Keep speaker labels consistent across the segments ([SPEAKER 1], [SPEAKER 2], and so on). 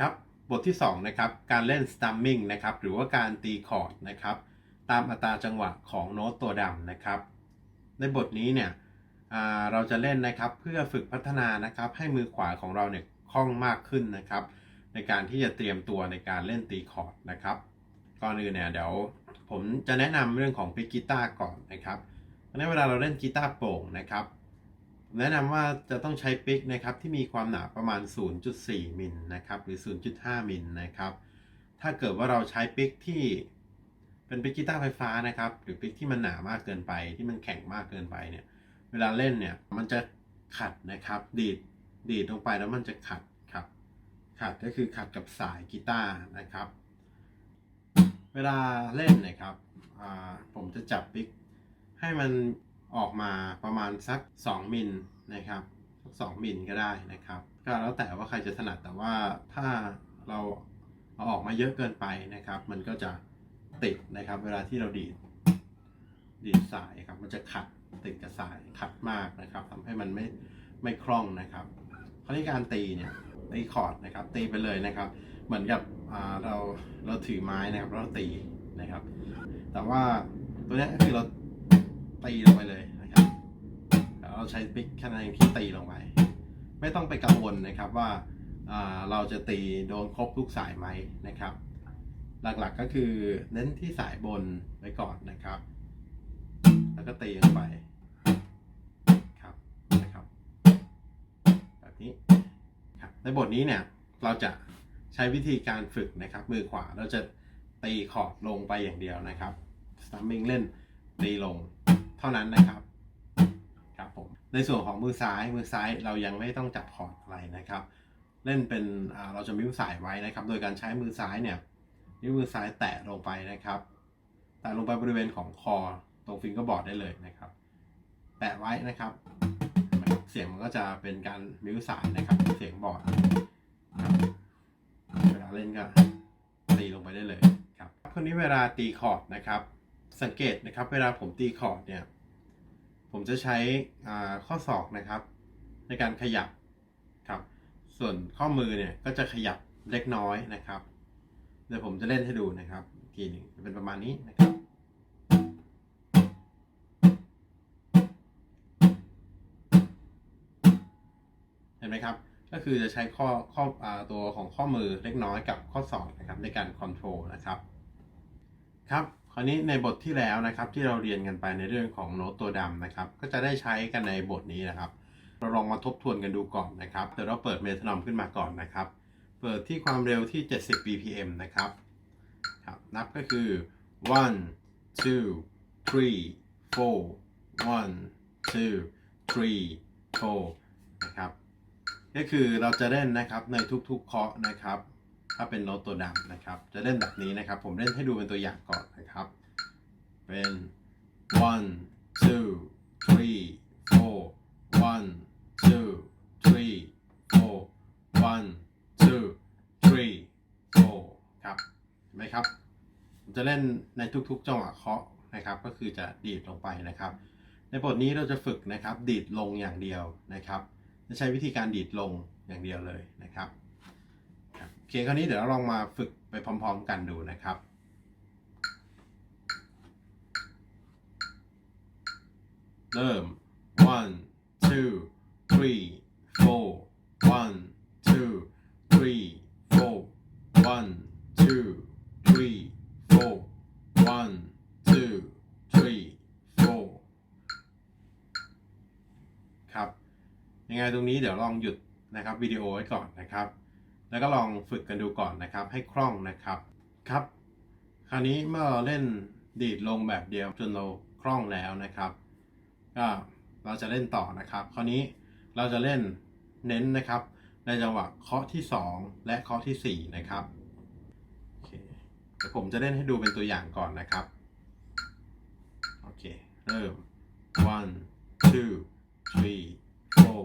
[SPEAKER 1] ครับบทที่ 2 นะครับ การเล่น strumming นะครับ หรือว่าการตีคอร์ดนะครับ ตามอัตราจังหวะของโน้ตตัวดำนะครับ ในบทนี้เนี่ยเราจะเล่นนะครับเพื่อฝึกพัฒนานะครับ ให้มือขวาของเราเนี่ยคล่องมากขึ้นนะครับ ในการที่จะเตรียมตัวในการเล่นตีคอร์ดนะครับ ก่อนอื่นเนี่ยเดี๋ยวผมจะแนะนำเรื่องของปิกกีตาร์ก่อนนะครับเพราะฉะนั้นเวลาเราเล่นกีตาร์โปร่งนะครับ แนะนำว่าจะต้องใช้ปิกนะครับที่มีความหนาประมาณ 0.4 มิลนะครับหรือ 0.5 มิลนะครับ ถ้าเกิดว่าเราใช้ปิกที่เป็นปิกกีตาร์ไฟฟ้านะครับ หรือปิกที่มันหนามากเกินไป ที่มันแข็งมากเกินไปเนี่ย เวลาเล่นเนี่ยมันจะขัดนะครับ ดีดดีดลงไปแล้วมันจะขัดครับขัดก็คือขัดกับสายกีตาร์นะครับ เวลาเล่นนะครับผมจะจับปิกให้มัน ออกมาประมาณสัก 2 มิลนะครับสัก2มิลก็ได้นะครับ ก็แล้วแต่ว่าใครจะถนัดแต่ว่าถ้าเราเอาออกมาเยอะเกินไปนะครับ มันก็จะติดนะครับ เวลาที่เราดีดดีดสายครับมันจะขัดติดกับสายขัดมากนะครับทำให้มันไม่ไม่คล่องนะครับคราวนี้การตีเนี่ยตีคอร์ดนะครับ ตีไปเลยนะครับ เหมือนกับเราเราถือไม้นะครับเราตีนะครับ แต่ว่าตัวเนี้ยคือเรา ตีลงไปเลยนะครับเราใช้ปิกแค่นั้นที่ตีลงไป ไม่ต้องไปกังวลนะครับว่าเราจะตีโดนครบทุกสายไหมนะครับ หลักๆก็คือเน้นที่สายบนไว้ก่อนนะครับ แล้วก็ตีลงไปครับนะครับ แบบนี้ครับในบทนี้เนี่ยเราจะใช้วิธีการฝึกนะครับ มือขวาเราจะตีคอร์ดลงไปอย่างเดียวนะครับสตัมมิงเล่นตีลง ท่านั้นนะครับครับผมในส่วนของมือซ้ายมือซ้ายเรายังไม่ต้องจับคอร์ดอะไรนะครับ เล่นเป็นเราจะมิ้วสายไว้นะครับ โดยการใช้มือซ้ายเนี่ยนิ้วมือซ้ายแตะลงไปนะครับ แตะลงไปบริเวณของคอตรงฟิงเกอร์บอร์ดได้เลยนะครับ แตะไว้นะครับ เสียงมันก็จะเป็นการมิวสายนะครับเสียงบอร์ดเวลาเล่นก็ตีลงไปได้เลยครับคนนี้เวลาตีคอร์ดนะครับ สังเกตนะครับ เวลาผมตีคอร์ดเนี่ย ผมจะใช้ข้อศอกนะครับ ในการขยับครับ ส่วนข้อมือเนี่ยก็จะขยับเล็กน้อยนะครับ เดี๋ยวผมจะเล่นให้ดูนะครับทีหนึ่งจะเป็นประมาณนี้นะครับเห็นไหมครับ ก็คือจะใช้ข้อข้ออตัวของข้อมือเล็กน้อยกับข้อศอกนะครับในการคอนโทรลนะครับ ครับ ราวนี้ในบทที่แล้วนะครับที่เราเรียนกันไปในเรื่องของโน้ตตัวดำนะครับ ก็จะได้ใช้กันในบทนี้นะครับ เราลองมาทบทวนกันดูก่อนนะครับเดี๋ยวเราเปิดเมทานอมขึ้นมาก่อนนะครับ เปิดที่ความเร็วที่ 70 bpm นะครับครับนับก็คือ one two three four one two three four นะครับก็คือเราจะเล่นนะครับในทุกๆเคาะนะครับ ถ้าเป็นโน้ตตัวดำนะครับ จะเล่นแบบนี้นะครับ ผมเล่นให้ดูเป็นตัวอย่างก่อนนะครับ เป็น one two three four one two three four one two three four ครับเห็นไหมครับ จะเล่นในทุกๆจังหวะเคาะนะครับ ก็คือจะดีดลงไปนะครับ ในบทนี้เราจะฝึกนะครับ ดีดลงอย่างเดียวนะครับ จะใช้วิธีการดีดลงอย่างเดียวเลยนะครับ ครับโอเคคราวนี้เดี๋ยวเราลองมาฝึกไปพร้อมๆกันดูนะครับเริ่ม one two three four one two three four one two three four one two three four ครับ ยังไงตรงนี้เดี๋ยวลองหยุดนะครับวิดีโอไว้ก่อนนะครับ แล้วก็ลองฝึกกันดูก่อนนะครับ ให้คล่องนะครับครับ คราวนี้เมื่อเราเล่นดีดลงแบบเดียวจนเราคล่องแล้วนะครับ ก็เราจะเล่นต่อนะครับ คราวนี้เราจะเล่นเน้นนะครับ ในจังหวะเคาะที่ 2 และเคาะที่ 4 นะครับโอเคเดี๋ยวผมจะเล่นให้ดูเป็นตัวอย่างก่อนนะครับโอเคเริ่ม one two three four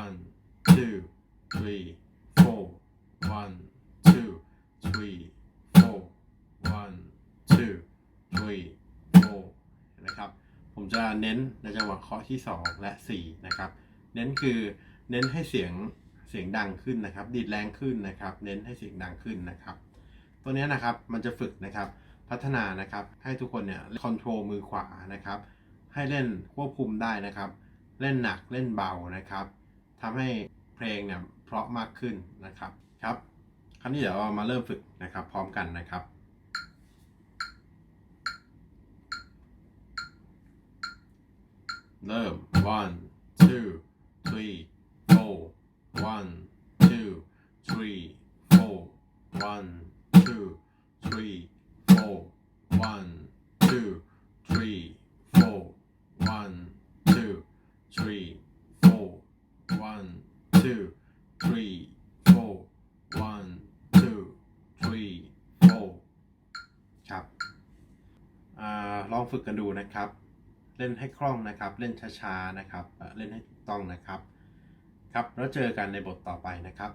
[SPEAKER 1] one two three ผมจะเน้นในจังหวะเคาะที่ 2 และ 4 นะครับ เน้นคือเน้นให้เสียงเสียงดังขึ้นนะครับ ดีดแรงขึ้นนะครับ เน้นให้เสียงดังขึ้นนะครับ ตัวนี้นะครับมันจะฝึกนะครับพัฒนานะครับ ให้ทุกคนเนี่ยคอนโทรลมือขวานะครับ ให้เล่นควบคุมได้นะครับ เล่นหนักเล่นเบานะครับทำให้เพลงเนี่ยเพราะมากขึ้นนะครับครับ คราวนี้เดี๋ยวเรามาเริ่มฝึกนะครับ พร้อมกันนะครับ เริ่ม one two three four one two three four one two three four one two three four one two three four one two three four one two three four ครับอ่าลองฝึกกันดูนะครับ เล่นให้คล่องนะครับ เล่นช้าๆนะครับ เล่นให้ถูกต้องนะครับ ครับ แล้วเจอกันในบทต่อไปนะครับ